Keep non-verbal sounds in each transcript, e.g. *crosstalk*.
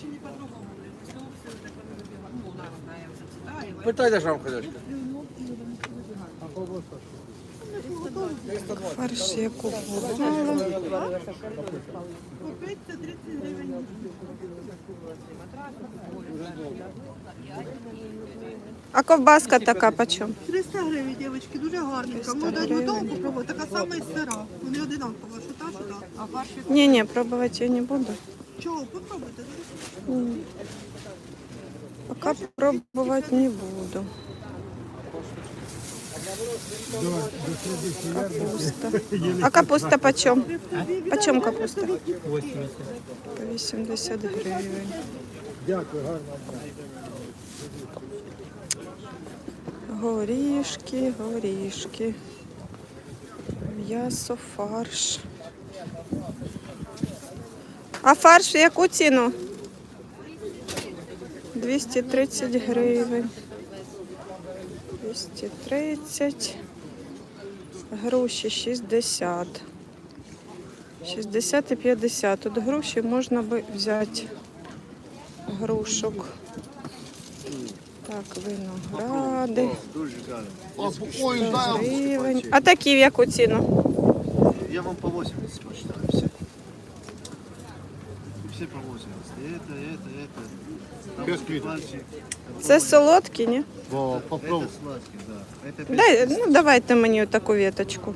по-другому. Все, так она. Ну, ж вам ходячка. Фарш я купувала. Купить це 30 гривень. А ковбаска така почем? 300 гривень, дівчатки, дуже гарненька. 300 Можна гривень. готову попробувати, така сама і сира. Вони одинакова, що та, що та. А фарш Ні, ні, пробувати я не буду. Чого? Попробуйте. Пока пробувати не буду. Капуста. А капуста почем? Почем капуста? 80. По 80 гривень. Горішки, горішки. М'ясо, фарш. А фарш яку ціну? 230 гривень. 230. Груші 60. 60 і 50. Тут груші можна би взяти грушок. Так, виногради. Ой, знаю. Гривень. А такі в яку ціну? Я вам по 80 посчитаю все. Все по 80. Это, это, это. Там Без квиток. пластик. Це солодкі, ні? Это сладкий, да. Это Дай, ну, давайте мені таку віточку.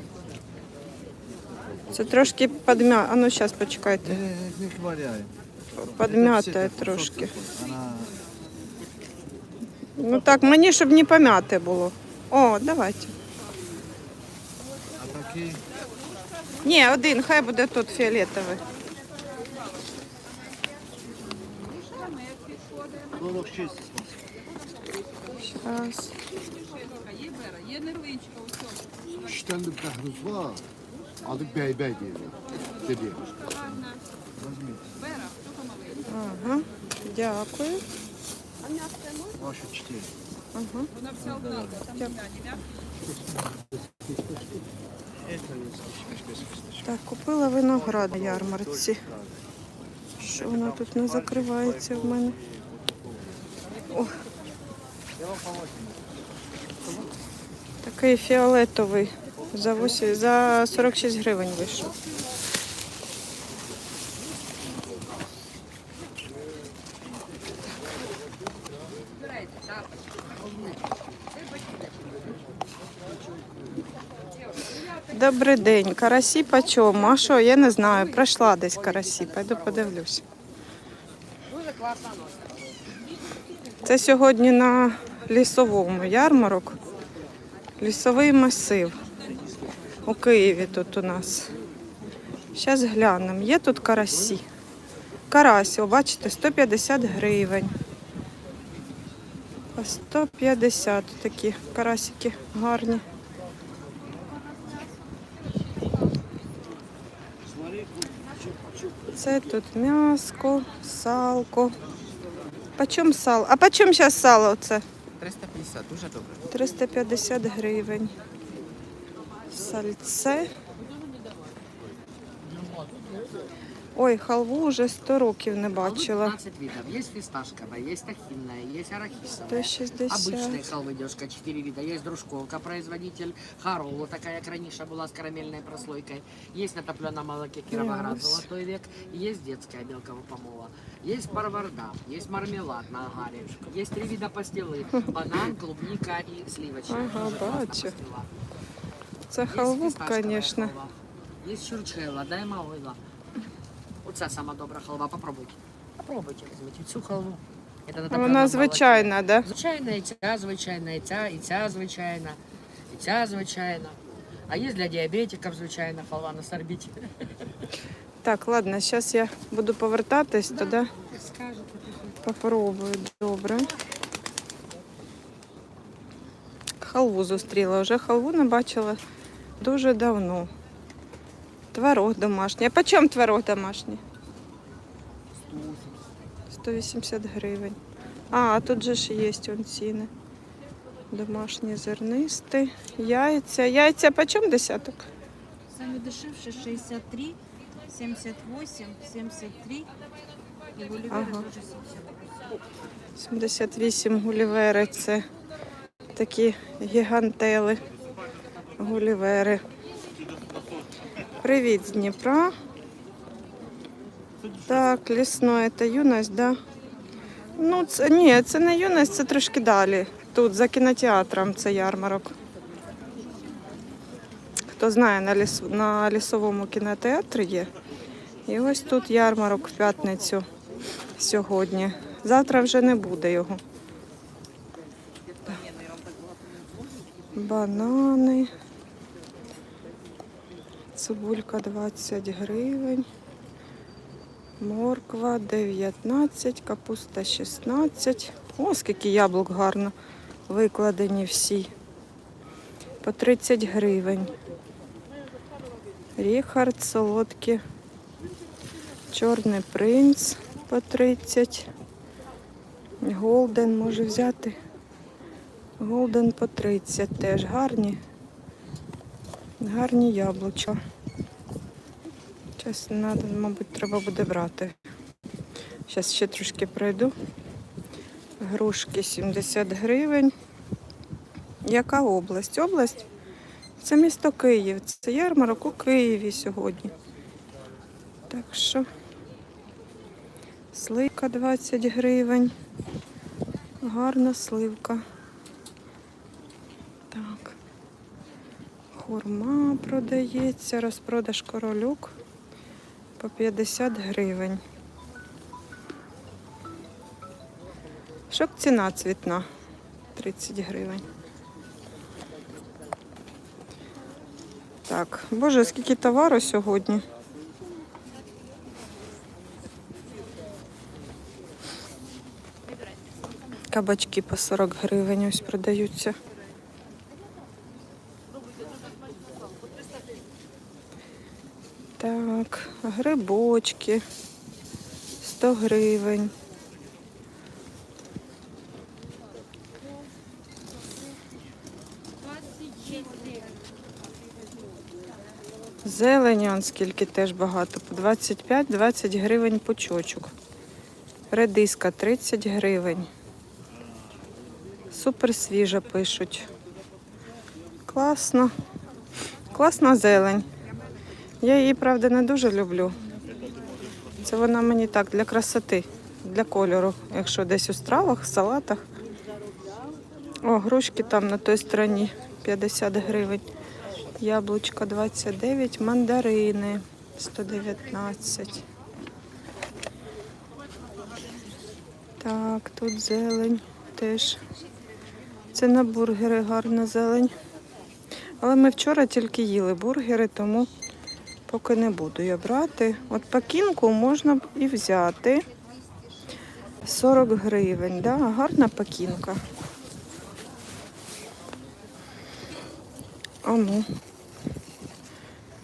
Це трошки подмя... А ну зараз почекайте. Не, не хваляй. Подмятає трошки. Она... Ну так, мені щоб не помяте було. О, давайте. А такие... Ні, один, хай буде тут фіолетовий. 46 Зараз. İşten de bəhruz var. Adı bəybək deyirlər. Dedi. Ага. Дякую. Ваши 4. Ага. Так, купила виноград на ярмарці. Що воно тут не закривається в мене? Такий фіолетовий. За, 8, за 46 гривень вийшов. Добрий день. Карасі по чому? А що, я не знаю. Пройшла десь карасі. Пойду подивлюсь. Це сьогодні на лісовому ярмарок. Лісовий масив. У Києві тут у нас. Зараз глянемо. Є тут карасі. Карась, о, бачите, 150 гривень. По 150 такі карасики гарні. Це тут м'яско, салко. Почем сало? А почем зараз сало це? 350, дуже добре. 350 гривень. Сальце. Ой, халву вже 100 років не бачила. 15 видов. Есть фисташковая, есть тахинная, есть арахисовая. 160. Обычная халвы 4 вида. Есть дружковка, производитель Харолу, такая как раньше была с карамельной прослойкой. Есть на топленом молоке Кировоград, Yes. золотой век. Есть детская мелкого помола. Есть парварда, есть мармелад на агаре. Есть три вида пастилы. Банан, клубника и сливочная. Ага, Тоже классная бачу. пастила. Це Есть халву, фисташковая звісно. халва. Есть чурчхела, дай мауила. Оце сама добра халва, попробуйте. Попробуйте, візьміть цю халву. Це на Вона топленому молоці. звичайна, да? Звичайна, і ця звичайна, і ця, і ця звичайна, і ця звичайна. А є для діабетиків звичайна халва на сорбіті. Так, ладно, зараз я буду повертатись, тоді Скажете. попробую. Добре. Халву зустріла. Вже халву не бачила дуже давно. Творог домашній. А по чому творог домашній? 180 гривень. А, а тут же ж є он ціни. Домашні зернисти, яйця. Яйця по чому десяток? Самый дешевший 63, 78, 73, І гулівери Ага. теж 78. 78 гулівери це такі гігантели. Гулівери. Привіт з Дніпра. Так, лісної це юність, да? Ну, це ні, це не юність, це трошки далі. Тут за кінотеатром це ярмарок. Хто знає, на, ліс, на лісовому кінотеатрі є. І ось тут ярмарок в п'ятницю сьогодні. Завтра вже не буде його. Банани. Цибулька 20 гривень. Морква 19, капуста 16. О, скільки яблук гарно викладені всі. По 30 гривень. Ріхард солодкі. Чорний принц по 30. Голден може взяти. Голден по 30 теж гарні. Гарні яблучка. Зараз надо, мабуть, треба буде брати. Зараз ще трошки пройду. Грушки 70 гривень. Яка область? Область? Це місто Київ. Це ярмарок у Києві сьогодні. Так що сливка 20 гривень. Гарна сливка. Так. Хурма продається, розпродаж королюк по 50 гривень. Шок ціна цвітна 30 гривень. Так, боже, скільки товару сьогодні. Кабачки по 40 гривень ось продаються. Так, грибочки 100 гривень. Зелені, он скільки теж багато. По 25-20 гривень пучочок. Редиска 30 гривень. Супер свіжа пишуть. Класно. Класна зелень. Я її, правда, не дуже люблю. Це вона мені так для красоти, для кольору. Якщо десь у стравах, салатах. О, грушки там на той стороні 50 гривень. Яблучка 29, мандарини 119. Так, тут зелень теж. Це на бургери гарна зелень. Але ми вчора тільки їли бургери, тому поки не буду я брати. От пакінку можна б і взяти. 40 гривень, да? гарна пакінка. А ну.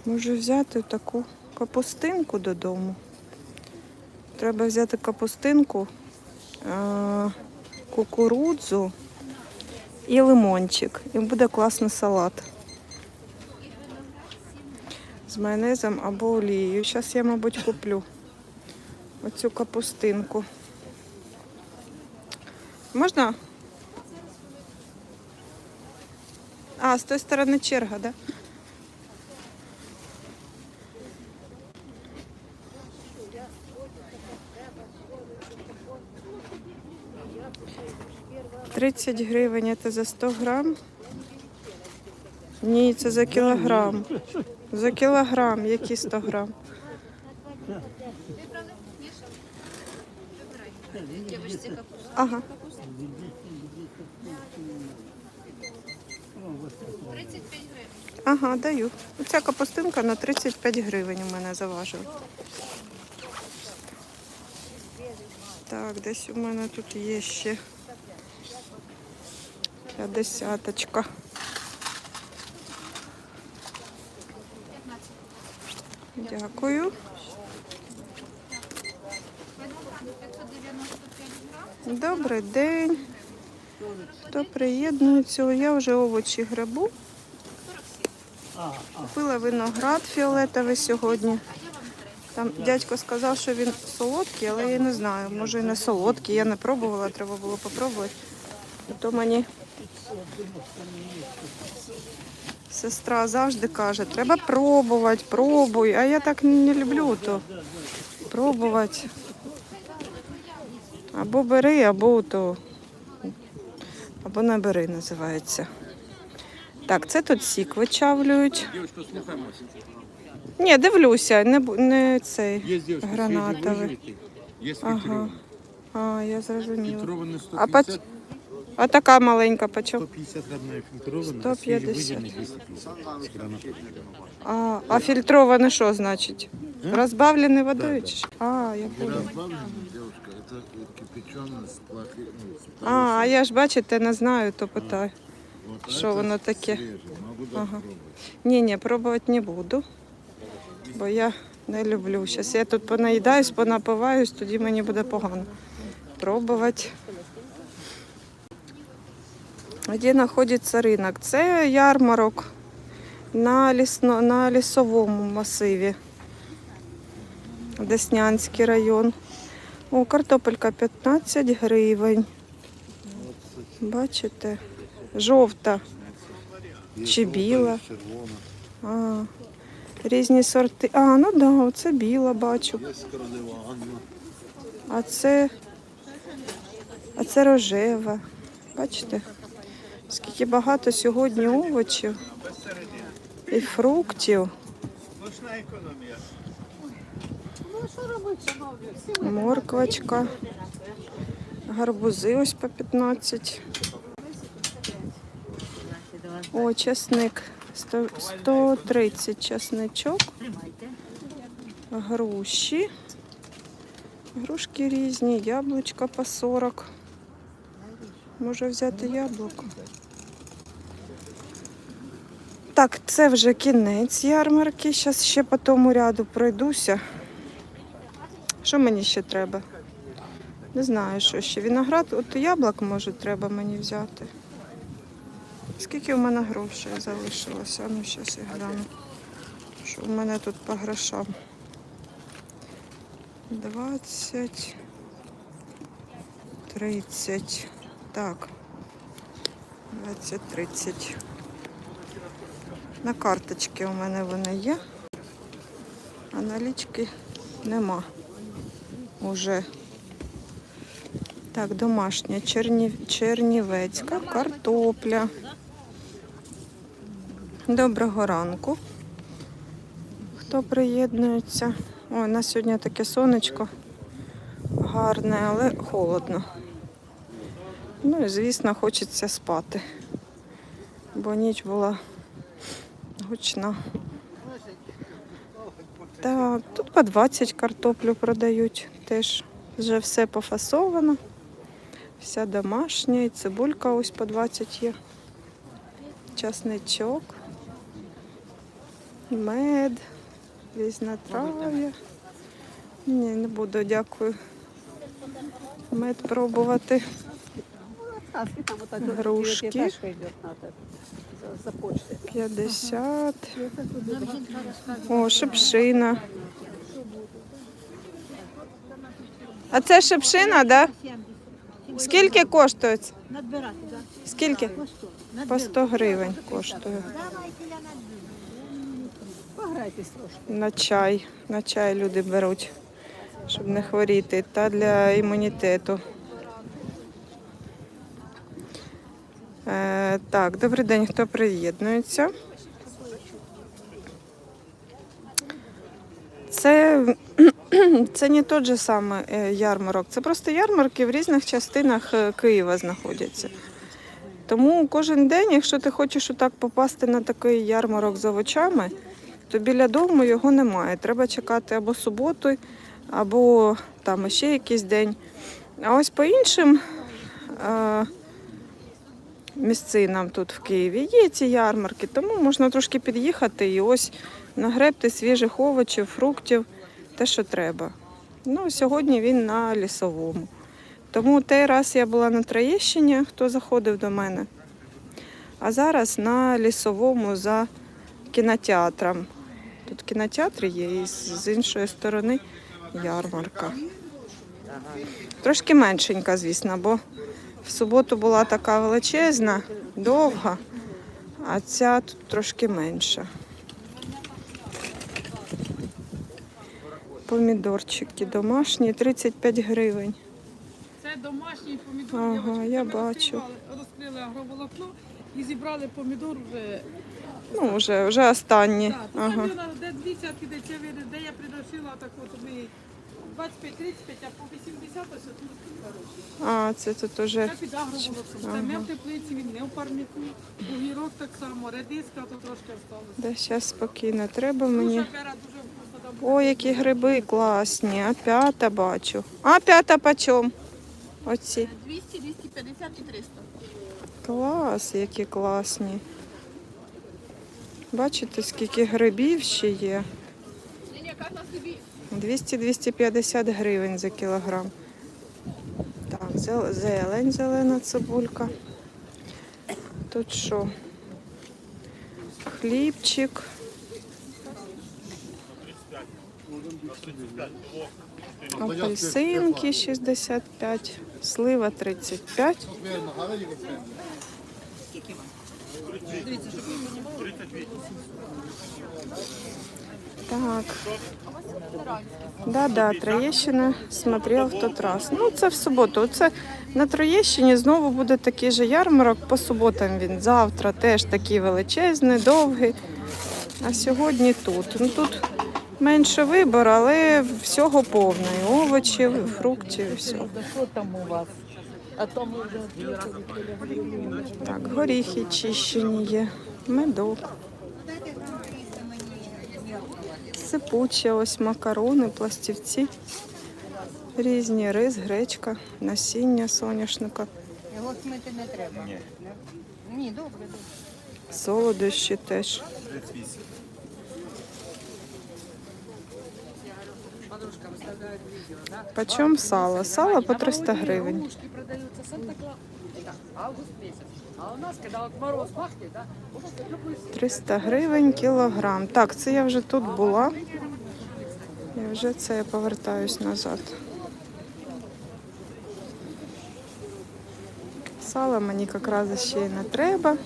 Можу взяти таку капустинку додому. Треба взяти капустинку, е, кукурудзу і лимончик. І буде класний салат. З майонезом або олією. Зараз я, мабуть, куплю оцю капустинку. Можна? А, з тої сторони черга, так? Да? Тридцять гривень це за 100 грам. Ні, це за кілограм. За кілограм, які 100 грам. Ага. 35 гривень. Ага, даю. Ця капустинка на 35 гривень у мене заважила. Так, десь у мене тут є ще десяточка. Дякую. Добрий день. Хто приєднується? Я вже овочі грибу. Купила виноград фіолетовий сьогодні. Там дядько сказав, що він солодкий, але я не знаю. Може і не солодкий. Я не пробувала, треба було попробувати. То мені сестра завжди каже, треба пробувати, пробуй. А я так не люблю то пробувати. Або бери, або то. Або не бери, називається. Так, це тут сік вичавлюють. Ні, дивлюся, не, не цей гранатовий. Ага. А, я зрозуміла. А 150, по... а така маленька почем? 150 одна фильтрованная, 150. свежевыдернный 250 с гранатом. А, а фільтроване що значить? Е? Розбавлений водою? чи що? А, я поняла. Разбавленная девушка, это кипяченая с плохи, ну, с А, а я ж бачите, не знаю, то питаю. Вот Що это воно таке? свежее, могу Ага. попробовать. Ні, ні, пробувати не буду, бо я не люблю. Зараз я тут понаїдаюсь, понапиваюсь, тоді мені буде погано. Пробувати. де знаходиться ринок? Це ярмарок на, лісно, на лісовому масиві. Деснянський район. О, картопелька 15 гривень. Бачите? Жовта. Чи біла? А, різні сорти. А, ну да, оце біла бачу. А це. А це рожева. Бачите? Скільки багато сьогодні овочів і фруктів. Морквочка. Гарбузи ось по 15. О, чесник. Сто- 130 чесничок. Груші. Грушки різні, яблучка по 40. Може взяти яблуко. Так, це вже кінець ярмарки. Зараз ще по тому ряду пройдуся. Що мені ще треба? Не знаю, що ще. Виноград, от яблук, може, треба мені взяти. Скільки в мене грошей залишилося? Ну, зараз я гляну. Що в мене тут по грошам? 20, 30. Так. 20, 30. На карточці у мене вони є. А налічки нема. Уже. Так, домашня чернів... чернівецька картопля. Доброго ранку. Хто приєднується? Ой, у нас сьогодні таке сонечко гарне, але холодно. Ну і звісно, хочеться спати, бо ніч була гучна. Так, тут по 20 картоплю продають. Теж вже все пофасовано. Вся домашня і цибулька ось по 20 є. Часничок, мед, різнотрав'я. Ні, не буду, дякую. Мед пробувати. Грушки. 50. О, шипшина. А це шипшина, да? Скільки коштує? Надбирати, так? Скільки? По 100. Гривень коштує. Пограйтесь трошки. На чай. На чай люди беруть, щоб не хворіти. Та для імунітету. Е, так, добрий день, хто приєднується? Це, *clears throat* це не той же самий е, ярмарок. Це просто ярмарки в різних частинах е, Києва знаходяться. Тому кожен день, якщо ти хочеш отак попасти на такий ярмарок з овочами, то біля дому його немає. Треба чекати або суботу, або там ще якийсь день. А ось по іншим е, місцинам тут в Києві є ці ярмарки, тому можна трошки під'їхати і ось нагребти свіжих овочів, фруктів, те, що треба. Ну, сьогодні він на лісовому. Тому той раз я була на Троєщині, хто заходив до мене. А зараз на лісовому за кінотеатром. Тут кінотеатр є, і з іншої сторони ярмарка. Трошки меншенька, звісно, бо в суботу була така величезна, довга, а ця тут трошки менша. Помідорчики домашні, 35 гривень. Це домашній помідор. Ага, я бачу. Розкрили агроволокно і зібрали помідор вже. Ну, вже, вже останні. Так, Ага. ага. де це видно, де я приносила, так от ми 25-35, а по 80 ось тут хороші. А, це тут уже. Це під агроволокном. Це не в теплиці, він не в парнику. Огірок так само, редиска, то трошки осталось. Да, зараз спокійно треба мені. Ой, які гриби класні. А п'ята бачу. А п'ята почем? Оці. 200, 250 і 300. Клас, які класні. Бачите, скільки грибів ще є. Ні, яка на собі? 200-250 гривень за кілограм. Так, зелень, зелена цибулька. Тут що? Хлібчик. Апельсинки 65, слива 35. Так. Да, да, Троєщина смотрел в тот раз. Ну, це в суботу. Це на Троєщині знову буде такий же ярмарок. По суботам він завтра теж такий величезний, довгий. А сьогодні тут. Ну тут менше вибору, але всього повно. І овочів, і фруктів, і вже Так, горіхи чищені є, медок. Сипуче, ось макарони, пластівці. Різні рис, гречка, насіння соняшника, Його смити не треба. Ні. Ні, добре, добре. солодощі теж. Подружка выставляет видео, да? Почем сало? Сало по 300 гривень. Игрушки продаются, Санта-Клаус. Это август месяц. А у нас, когда вот мороз пахнет, да, вот это любой 300 гривень кілограм. Так, це я вже тут була. І вже це я повертаюсь назад. Сала мені якраз ще й не треба.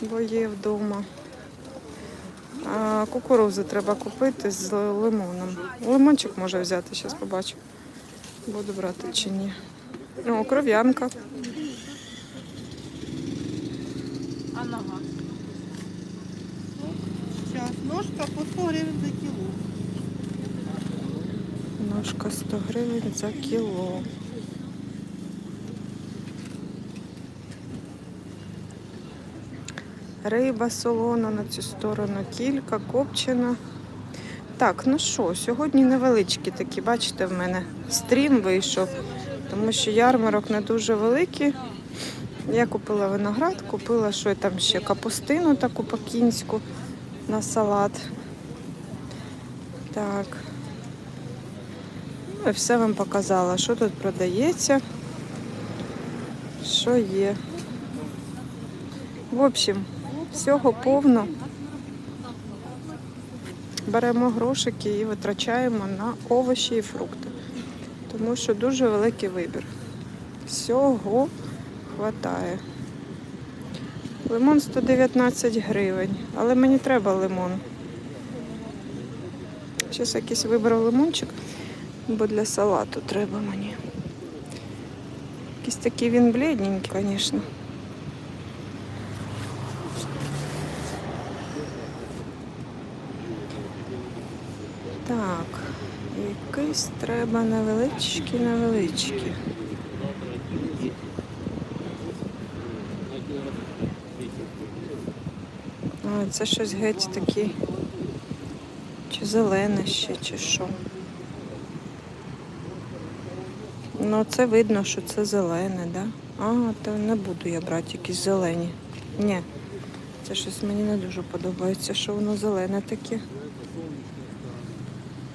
Бо є вдома. А кукурудзу треба купити з лимоном. Лимончик може взяти, зараз побачу. Буду брати чи ні. О, кров'янка. А нога? Сейчас ножка по 100 гривень за кіло. Ножка 100 гривень за кіло. Риба солона на цю сторону, кілька, копчена. Так, ну що, сьогодні невеличкі такі, бачите, в мене стрім вийшов, тому що ярмарок не дуже великий. Я купила виноград, купила що там ще капустину таку пекінську на салат. Так. Ну і все вам показала, що тут продається, що є. В общем, всього повно. Беремо грошики і витрачаємо на овочі і фрукти. Тому що дуже великий вибір. Всього хватає. Лимон 119 гривень, але мені треба лимон. Зараз якийсь вибрав лимончик, бо для салату треба мені. Якийсь такий він блідненький, звісно. Так, якийсь треба невеличкий, невеличкий. А, це щось геть такі. Чи зелене ще, чи що. Ну, це видно, що це зелене, да? А, то не буду я брати якісь зелені. Ні. Це щось мені не дуже подобається, що воно зелене таке.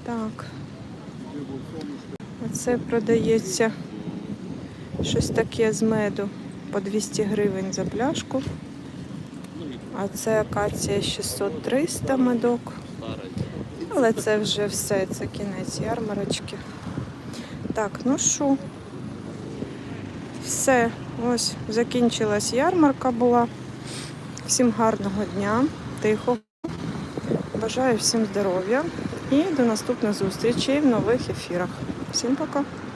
Так. А це продається щось таке з меду по 200 гривень за пляшку. А це акація 600-300 медок. Але це вже все, це кінець ярмарочки. Так, ну що? Все, ось закінчилась ярмарка була. Всім гарного дня, тихого. Бажаю всім здоров'я і до наступних зустрічей в нових ефірах. Всім пока!